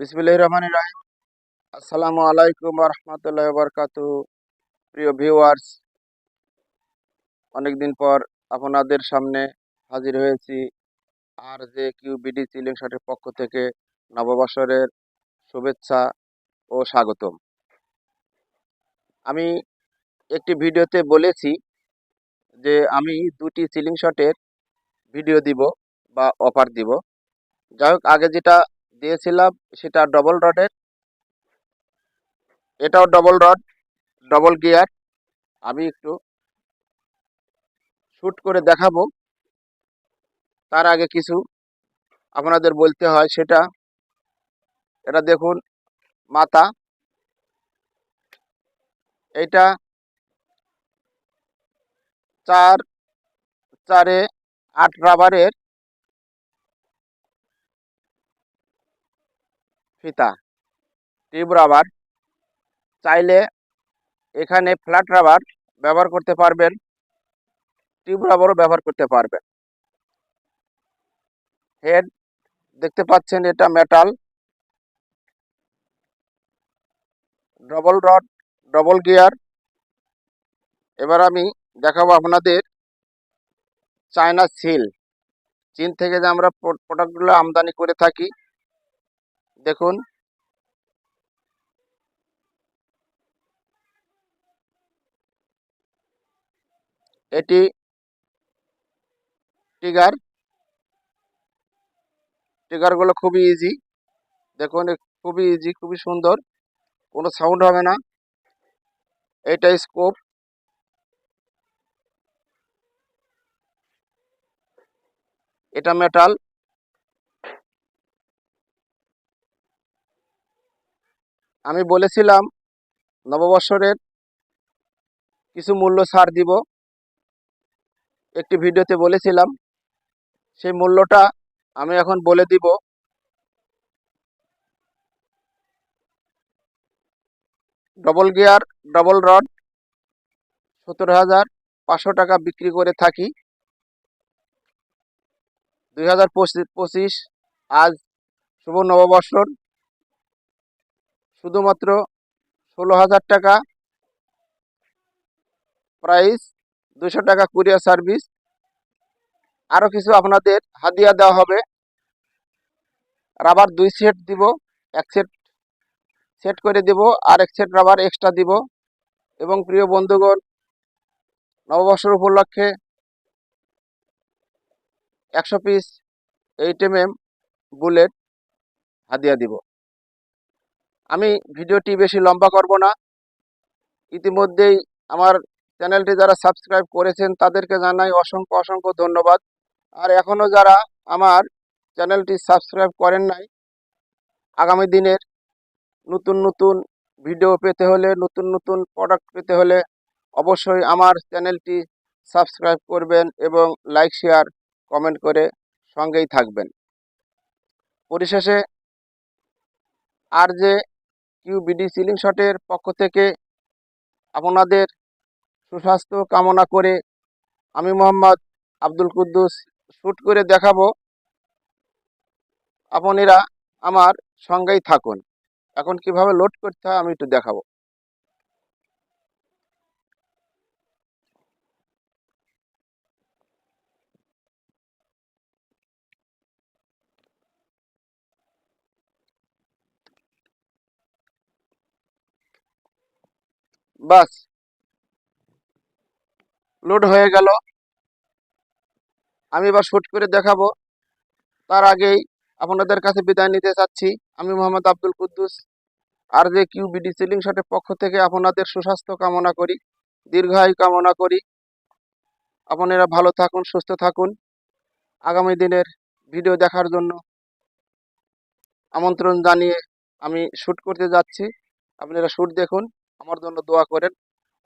বিসমিল্লাহির রহমানির রহিম। আসসালামু আলাইকুম রহমতুল্লাহ বরকাত প্রিয় ভিউয়ার্স অনেকদিন পর আপনাদের সামনে হাজির হয়েছি আর যে কিউ বিডি চিলিং শটের পক্ষ থেকে নববর্ষরের শুভেচ্ছা ও স্বাগতম। আমি একটি ভিডিওতে বলেছি যে আমি দুটি চিলিং শটের ভিডিও দিব বা অফার দিব। যাই হোক, আগে যেটা দিয়েছিলাম, সেটা ডবল রডের এটাও ডবল রড ডবল গিয়ার আমি একটু শ্যুট করে দেখাবো। তার আগে কিছু আপনাদের বলতে হয় সেটা। এটা দেখুন, মাথা। এটা চার, চারে আট রাবারের ফিতা। Tube rubber. চাইলে এখানে ফ্ল্যাট রাবার ব্যবহার করতে পারবেন। টিউব রাবারও ব্যবহার করতে পারবেন। হেড, দেখতে পাচ্ছেন এটা metal. Double rod, double gear. এবার আমি দেখাবো আপনাদের চায়না সিল। চীন থেকে যে আমরা প্রোডাক্টগুলো আমদানি করে থাকি দেখুন। এটি টিগার টিগারগুলো খুবই ইজি দেখুন খুবই ইজি খুবই সুন্দর। কোনো সাউন্ড হবে না। এটা স্কোপ এটা মেটাল আমি বলেছিলাম নববৎসরের কিছু মূল্য ছাড় দিব। একটি ভিডিওতে বলেছিলাম, সেই মূল্যটা আমি এখন বলে দিব। ডবল গিয়ার, ডবল রড, সতেরো হাজার পাঁচশো টাকা বিক্রি করে থাকি। দুই হাজার পঁচিশ, আজ শুভ নববর্ষর শুধুমাত্র ষোলো হাজার টাকা প্রাইস দুশো টাকা কুরিয়ার সার্ভিস আরও কিছু আপনাদের হাদিয়া দেওয়া হবে। রাবার দুই সেট দিব, এক সেট সেট করে দিব, আর এক সেট রাবার এক্সট্রা দিব। এবং প্রিয় বন্ধুগণ, নববর্ষর উপলক্ষে একশো piece eight M M bullet হাদিয়া দিব। আমি ভিডিওটি বেশি লম্বা করব না। ইতিমধ্যেই আমার চ্যানেলটি যারা সাবস্ক্রাইব করেছেন, তাদেরকে জানাই অসংখ্য অসংখ্য ধন্যবাদ। আর এখনও যারা আমার চ্যানেলটি সাবস্ক্রাইব করেন নাই, আগামী দিনের নতুন নতুন ভিডিও পেতে হলে, নতুন নতুন প্রোডাক্ট পেতে হলে অবশ্যই আমার চ্যানেলটি সাবস্ক্রাইব করবেন এবং লাইক শেয়ার কমেন্ট করে সঙ্গেই থাকবেন। পরিশেষে আর যে কিউ বিডি সিলিং শটের পক্ষ থেকে আপনাদের সুস্বাস্থ্য কামনা করে আমি মোহাম্মদ আব্দুল কুদ্দুস শ্যুট করে দেখাবো। আপনারা আমার সঙ্গেই থাকুন। এখন কীভাবে লোড করতে হয় আমি একটু দেখাবো। বাস। লোড হয়ে গেল। আমি এবার শ্যুট করে দেখাবো। তার আগেই আপনাদের কাছে বিদায় নিতে চাচ্ছি। আমি মোহাম্মদ আব্দুল কুদ্দুস, আর যে কিউ বিডি সিলিং শটের পক্ষ থেকে আপনাদের সুস্বাস্থ্য কামনা করি, দীর্ঘায়ু কামনা করি। আপনারা ভালো থাকুন, সুস্থ থাকুন। আগামী দিনের ভিডিও দেখার জন্য আমন্ত্রণ জানিয়ে আমি শ্যুট করতে যাচ্ছি। আপনারা শ্যুট দেখুন। আমার জন্য দোয়া করেন।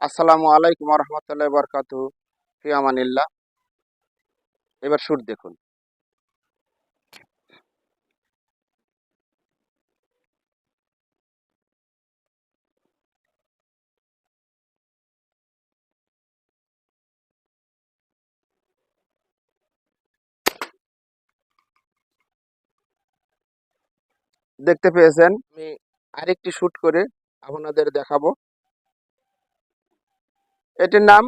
আসসালামু আলাইকুম রহমতুল্লাহ বরকাতু ফিয়ামানিল্লাহ এবার শ্যুট দেখুন। দেখতে পেয়েছেন? আমি আরেকটি শুট করে আপনাদের দেখাবো। এটির নাম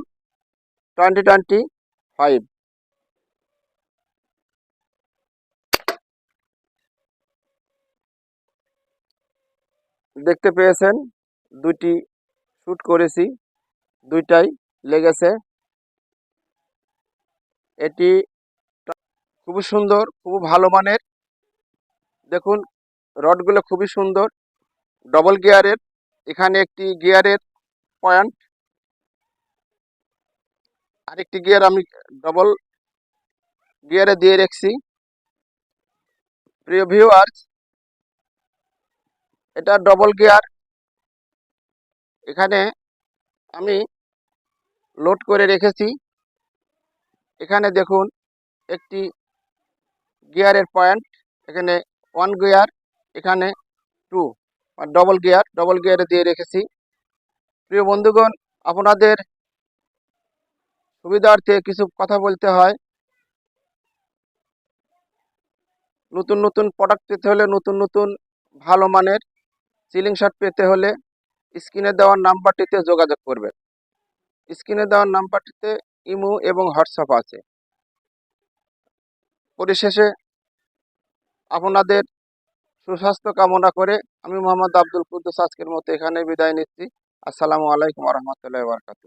টোয়েন্টি টোয়েন্টি ফাইভ দেখতে পেয়েছেন দুটি শুট করেছি, দুইটাই লেগেছে। এটি খুবই সুন্দর খুব ভালো মানের। দেখুন, রডগুলো খুবই সুন্দর ডবল গিয়ারের এখানে একটি গিয়ারের পয়েন্ট আরেকটি গিয়ার আমি ডবল গিয়ারে দিয়ে রেখেছি। প্রিয় ভিউয়ার্স এটা ডবল গিয়ার এখানে আমি লোড করে রেখেছি। এখানে দেখুন একটি গিয়ারের পয়েন্ট এখানে ওয়ান গিয়ার এখানে টু ডবল গিয়ার ডবল গিয়ারে দিয়ে রেখেছি। প্রিয় বন্ধুগণ, আপনাদের সুবিধার্থে কিছু কথা বলতে হয়। নতুন নতুন প্রোডাক্ট পেতে হলে নতুন নতুন ভালো মানের সিলিং শার্ট পেতে হলে স্ক্রিনে দেওয়ার নাম্বারটিতে যোগাযোগ করবেন। স্ক্রিনে দেওয়ার নাম্বারটিতে ইমো এবং হোয়াটসঅ্যাপ আছে। পরিশেষে আপনাদের সুস্বাস্থ্য কামনা করে আমি মোহাম্মদ আব্দুল কুদ্দুস আজকের মতো এখানে বিদায় নিচ্ছি। আসসালামু আলাইকুম রহমতুল্লাহ বারকাতু